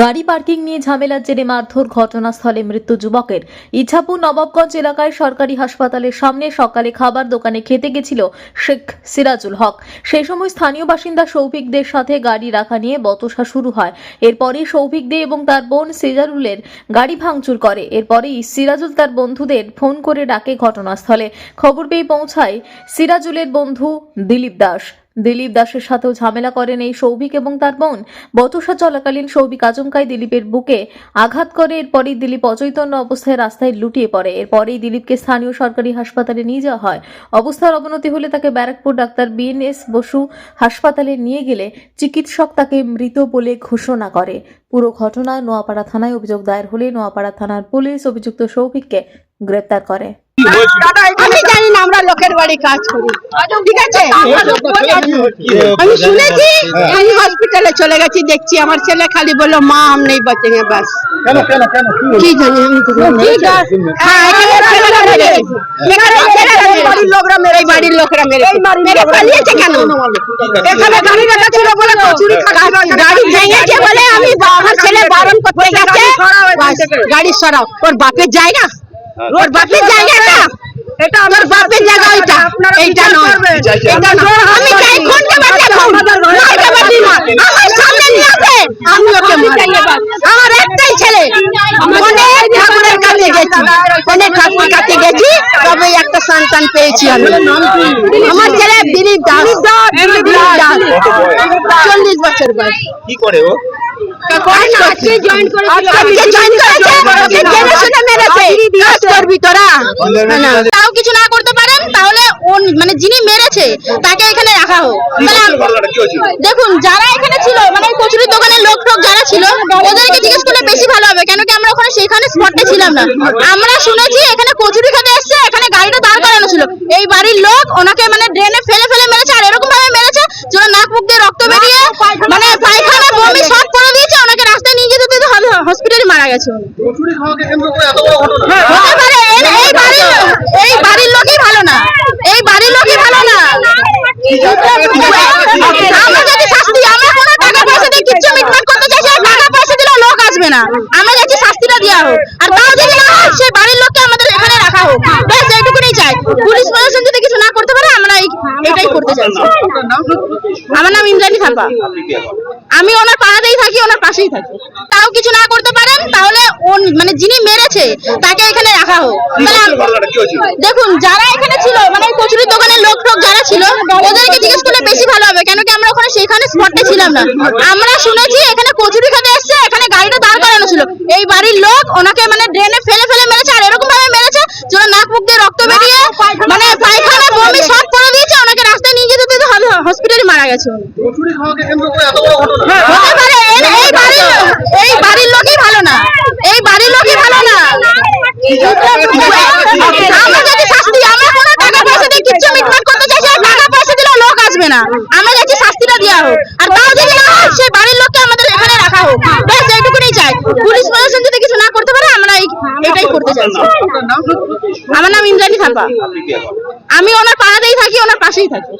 গাড়ি পার্কিং নিয়ে ঝামেলার জেরে মারধর ঘটনাস্থলে মৃত্যু যুবকের। ইছাপুর নবাবগঞ্জ এলাকায় সরকারি হাসপাতালের সামনে সকালে খাবার দোকানে খেতে গেছিল শেখ সিরাজুল হক। সেই সময় স্থানীয় বাসিন্দা সৌভিকদের সাথে গাড়ি রাখা নিয়ে বতসা শুরু হয়। এরপরই সৌভিক দে এবং তার বোন সিরাজুলের গাড়ি ভাঙচুর করে। এরপরেই সিরাজুল তার বন্ধুদের ফোন করে ডাকে ঘটনাস্থলে। খবর পেয়ে পৌঁছায় সিরাজুলের বন্ধু দিলীপ দাস। দিলীপ দাসের সাথেও ঝামেলা করেন এই সৌভিক এবং তার বোন। বতসা চলাকালীন সৌভিক আচমকাই দিলীপের বুকে আঘাত করে। এরপরেই দিলীপ অচৈতন্য অবস্থায় রাস্তায় লুটিয়ে পড়ে। এরপরেই দিলীপকে স্থানীয় সরকারি হাসপাতালে নিয়ে যাওয়া হয়। অবস্থার অবনতি হলে তাকে ব্যারাকপুর ডাক্তার বিএনএস বসু হাসপাতালে নিয়ে গেলে চিকিৎসক তাকে মৃত বলে ঘোষণা করে। পুরো ঘটনা নোয়াপাড়া থানায় অভিযোগ দায়ের হলে নোয়াপাড়া থানার পুলিশ অভিযুক্ত সৌভিককে গ্রেপ্তার করে। আমি জানি না আমরা লোকের বাড়ি কাজ করি। ঠিক আছে? আমি শুনেছি আমি হসপিটালে চলে গেছি দেখছি আমার ছেলে খালি বলল মা আম নেই বাঁচেঙ্গে বাস। কেন কেন কেন কি কি হয়েছে? জানি আমি তো জানি না। হ্যাঁ এখানে ছেলেরা মেরেছে। এখানে ছেলেরা মেরেছে। এই বাড়ির লোকরা মেরেছে মেরে পালিয়েছে কেন? এখানে গাড়ি রাখা ছিল বলে কচুরি খাচ্ছে গাড়ি ভেঙেছে বলে আমি বা- আমার ছেলে বারণ করতে গেছে। বাস, গাড়ি সরাও। ওর বাপের জায়গা? ওর বাপের জায়গা এটা। এটা আমার বাপের জায়গা ওইটা। এইটা নয়। এটা নয়। আমি চাই বাচ্চা খুন না আমার সামনে নিয়ে আসে আমি ওকে মারি। আমার একটাই ছেলে। অনেক ঠাকুরের কাছে গেছি। অনেক ঠাকুরের কাছে গেছি তবে একটা সন্তান পেয়েছি আমি। আমার ছেলে দিলীপ দাস। দিলীপ দাস। চল্লিশ বছর বয়স। কি করে ও? আজকে জয়েন করেছে? আজকে জয়েন করেছে জেনে শুনে মেরেছে। কাজ করবি তোরা। তাও কিছু না করতে পারেন তাহলে ওন মানে যিনি মেরেছে তাকে এখানে রাখা হোক। কি তাহলে হয়েছিল ঘটনাটা কি হয়েছিল? দেখুন যারা এখানে ছিল মানে কচুরির দোকানের লোক টোক যারা ছিল ওদেরকে জিজ্ঞেস করলে বেশি ভালো হবে কেন কি আমরা ওখানে সেখানে স্পটে ছিলাম না। আমরা শুনেছি এখানে কচুরি খেতে এসছে এখানে গাড়িটা দাঁড় করানো ছিল। এই বাড়ির লোক ওনাকে মানে ড্রেনে ফেলে ফেলে মেরেছে আর এরকম ভাবে মেরেছে যেন নাক মুখ দিয়ে রক্ত বেরিয়ে মানে পায়খানা বমি সব করে দিয়েছে ওনাকে রাস্তায় নিয়ে যেতে যেতে হসপিটালে মারা গেছে উনি। কচুরি খাওয়াকে কেন্দ্র করে এত বড় ঘটনা হতে পারে এর- এই বাড়ির লোকই ভালো না। এই বাড়ির লোকই ভালো না। আমরা যদি শাস্তি আমরা কোনো টাকা পয়সা দিয়ে কিচ্ছু মিটমাট করতে টাকা পয়সা দিলে লোক আসবে না। আমরা শাস্তিটা দেওয়া হোক। আর তাও যদি না হয় সেই বাড়ির লোককে আমাদের এখানে রাখা হোক। ব্যাস এইটুকুনি চাই। পুলিশ প্রশাসন যদি কিছু না করতে পারে আমরা এটাই করতে চাইছি আমার নাম ইন্দ্রাণী থাপা। আমি ওনার পাড়াতেই থাকি ওনার পাশেই থাকি। তাও কিছু না করতে পারেন মানে যিনি মেরেছে তাকে এখানে রাখা হোক। হয়েছিল? দেখুন যারা এখানে ছিল মানে কচুরির দোকানের লোক টোক যারা ছিল ওদেরকে জিজ্ঞেস করলে বেশি ভালো হবে কেন কি আমরা ওখানে সেখানে স্পটে ছিলাম না। আমরা শুনেছি এখানে কচুরি খেতে এসছে এখানে গাড়িটা দাঁড় করানো ছিল। এই বাড়ির লোক ওনাকে মানে ড্রেনে ফেলে ফেলে মেরেছে আর এরকম ভাবে মেরেছে যেন নাক মুখ দিয়ে রক্ত বেরিয়ে মানে পায়খানা বমি সব করে দিয়েছে ওনাকে রাস্তায় নিয়ে যেতে যেতে হসপিটালে মারা গেছে উনি। কচুরি খাওয়াকে কেন্দ্র করে এত বড় ঘটনা হতে পারে এর- এই বাড়ির এই বাড়ির লোকই ভালো না এই বাড়ির লোকই ভালো না টাকা পয়সা দিলে লোক আসবে না শাস্তিটা দেওয়া হোক আর বাড়ির লোককে আমাদের এখানে রাখা হোক চাই পুলিশ যদি কিছু না করতে পারে আমরা এটাই করতে আমার নাম ইন্দ্রাণী থাপা। আমি ওনার পাড়াতেই থাকি, ওনার পাশেই থাকি।